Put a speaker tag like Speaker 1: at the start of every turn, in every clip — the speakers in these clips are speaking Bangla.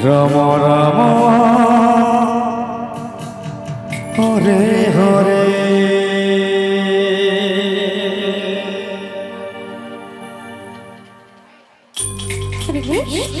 Speaker 1: রাম রাম হরে হরে
Speaker 2: হরে হরে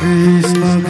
Speaker 1: কৃষ্ণ